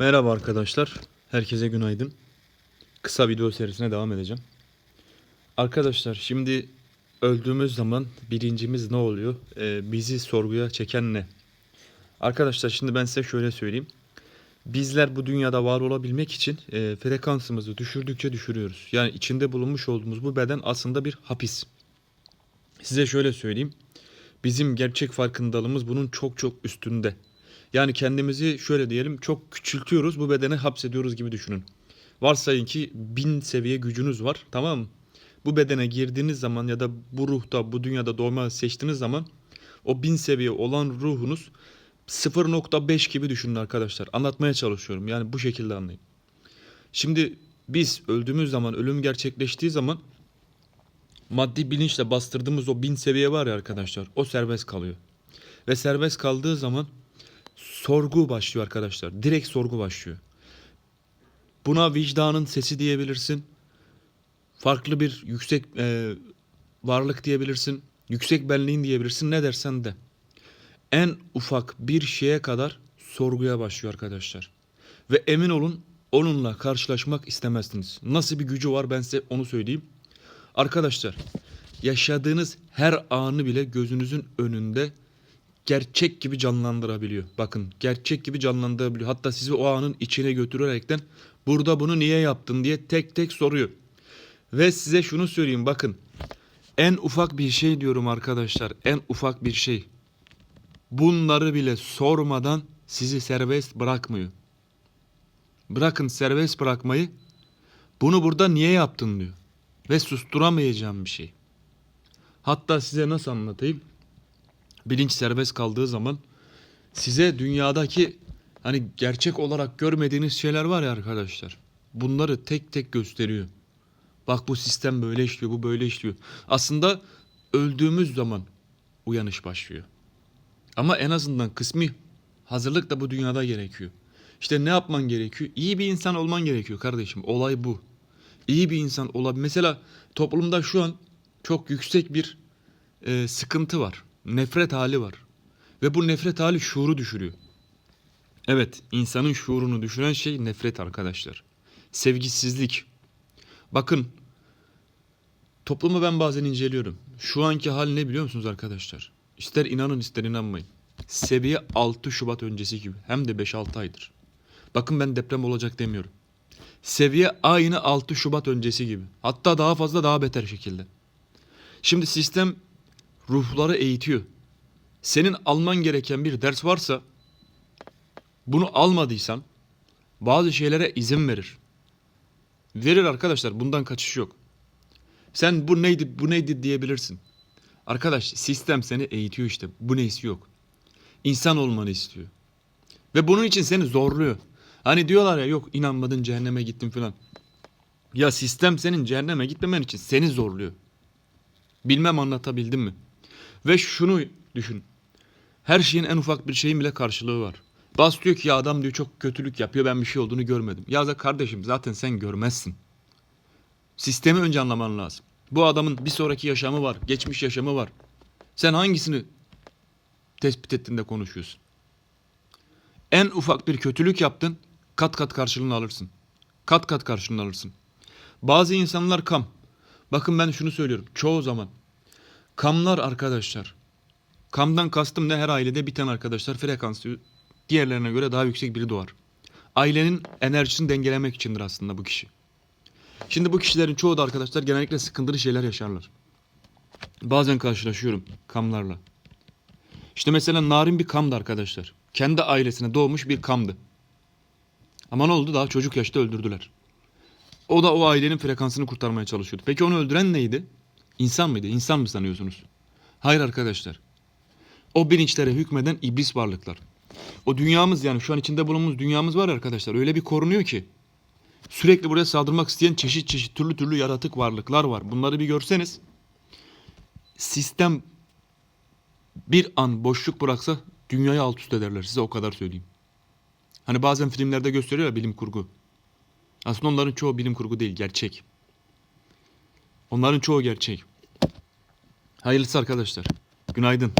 Merhaba arkadaşlar. Herkese günaydın. Kısa video serisine devam edeceğim. Arkadaşlar şimdi öldüğümüz zaman bilincimiz ne oluyor? Ee, bizi sorguya çeken ne? Arkadaşlar şimdi ben size şöyle söyleyeyim. Bizler bu dünyada var olabilmek için e, frekansımızı düşürdükçe düşürüyoruz. Yani içinde bulunmuş olduğumuz bu beden aslında bir hapis. Size şöyle söyleyeyim. Bizim gerçek farkındalığımız bunun çok çok üstünde. Yani kendimizi şöyle diyelim çok küçültüyoruz bu bedene hapsediyoruz gibi düşünün. Varsayın ki bin seviye gücünüz var tamam mı? Bu bedene girdiğiniz zaman ya da bu ruhta bu dünyada doğma seçtiğiniz zaman o bin seviye olan ruhunuz 0.5 gibi düşünün arkadaşlar. Anlatmaya çalışıyorum yani bu şekilde anlayın. Şimdi biz öldüğümüz zaman ölüm gerçekleştiği zaman maddi bilinçle bastırdığımız o bin seviye var ya arkadaşlar o serbest kalıyor. Ve serbest kaldığı zaman sorgu başlıyor arkadaşlar. Direkt sorgu başlıyor. Buna vicdanın sesi diyebilirsin. Farklı bir yüksek e, varlık diyebilirsin. Yüksek benliğin diyebilirsin. Ne dersen de. En ufak bir şeye kadar sorguya başlıyor arkadaşlar. Ve emin olun onunla karşılaşmak istemezsiniz. Nasıl bir gücü var ben size onu söyleyeyim. Arkadaşlar yaşadığınız her anı bile gözünüzün önünde gerçek gibi canlandırabiliyor. Bakın gerçek gibi canlandırabiliyor. Hatta sizi o anın içine götürerekten burada bunu niye yaptın diye tek tek soruyor. Ve size şunu söyleyeyim bakın. En ufak bir şey diyorum arkadaşlar. En ufak bir şey. Bunları bile sormadan sizi serbest bırakmıyor. Bırakın serbest bırakmayı. Bunu burada niye yaptın diyor. Ve susturamayacağım bir şey. Hatta size nasıl anlatayım? Bilinç serbest kaldığı zaman size dünyadaki hani gerçek olarak görmediğiniz şeyler var ya arkadaşlar. Bunları tek tek gösteriyor. Bak bu sistem böyle işliyor, bu böyle işliyor. Aslında öldüğümüz zaman uyanış başlıyor. Ama en azından kısmi hazırlık da bu dünyada gerekiyor. İşte ne yapman gerekiyor? İyi bir insan olman gerekiyor kardeşim. Olay bu. İyi bir insan olabilir. Mesela toplumda şu an çok yüksek bir e, sıkıntı var nefret hali var. Ve bu nefret hali şuuru düşürüyor. Evet, insanın şuurunu düşüren şey nefret arkadaşlar. Sevgisizlik. Bakın, toplumu ben bazen inceliyorum. Şu anki hal ne biliyor musunuz arkadaşlar? İster inanın ister inanmayın. Seviye 6 Şubat öncesi gibi. Hem de 5-6 aydır. Bakın ben deprem olacak demiyorum. Seviye aynı 6 Şubat öncesi gibi. Hatta daha fazla daha beter şekilde. Şimdi sistem ruhları eğitiyor. Senin alman gereken bir ders varsa bunu almadıysan bazı şeylere izin verir. Verir arkadaşlar bundan kaçış yok. Sen bu neydi bu neydi diyebilirsin. Arkadaş sistem seni eğitiyor işte. Bu neysi yok. İnsan olmanı istiyor. Ve bunun için seni zorluyor. Hani diyorlar ya yok inanmadın cehenneme gittin falan. Ya sistem senin cehenneme gitmemen için seni zorluyor. Bilmem anlatabildim mi? Ve şunu düşün. Her şeyin en ufak bir şeyin bile karşılığı var. Bas diyor ki ya adam diyor çok kötülük yapıyor ben bir şey olduğunu görmedim. Ya da kardeşim zaten sen görmezsin. Sistemi önce anlaman lazım. Bu adamın bir sonraki yaşamı var, geçmiş yaşamı var. Sen hangisini tespit ettin de konuşuyorsun? En ufak bir kötülük yaptın, kat kat karşılığını alırsın. Kat kat karşılığını alırsın. Bazı insanlar kam. Bakın ben şunu söylüyorum. Çoğu zaman Kamlar arkadaşlar. Kamdan kastım ne her ailede biten arkadaşlar frekansı diğerlerine göre daha yüksek biri doğar. Ailenin enerjisini dengelemek içindir aslında bu kişi. Şimdi bu kişilerin çoğu da arkadaşlar genellikle sıkıntılı şeyler yaşarlar. Bazen karşılaşıyorum kamlarla. İşte mesela narin bir kamdı arkadaşlar. Kendi ailesine doğmuş bir kamdı. Ama ne oldu? Daha çocuk yaşta öldürdüler. O da o ailenin frekansını kurtarmaya çalışıyordu. Peki onu öldüren neydi? İnsan mıydı? İnsan mı sanıyorsunuz? Hayır arkadaşlar. O bilinçlere hükmeden iblis varlıklar. O dünyamız yani şu an içinde bulunduğumuz dünyamız var arkadaşlar. Öyle bir korunuyor ki. Sürekli buraya saldırmak isteyen çeşit çeşit türlü türlü yaratık varlıklar var. Bunları bir görseniz sistem bir an boşluk bıraksa dünyayı alt üst ederler size o kadar söyleyeyim. Hani bazen filmlerde gösteriyor ya bilim kurgu. Aslında onların çoğu bilim kurgu değil gerçek. Onların çoğu gerçek. Hayırlısı arkadaşlar. Günaydın.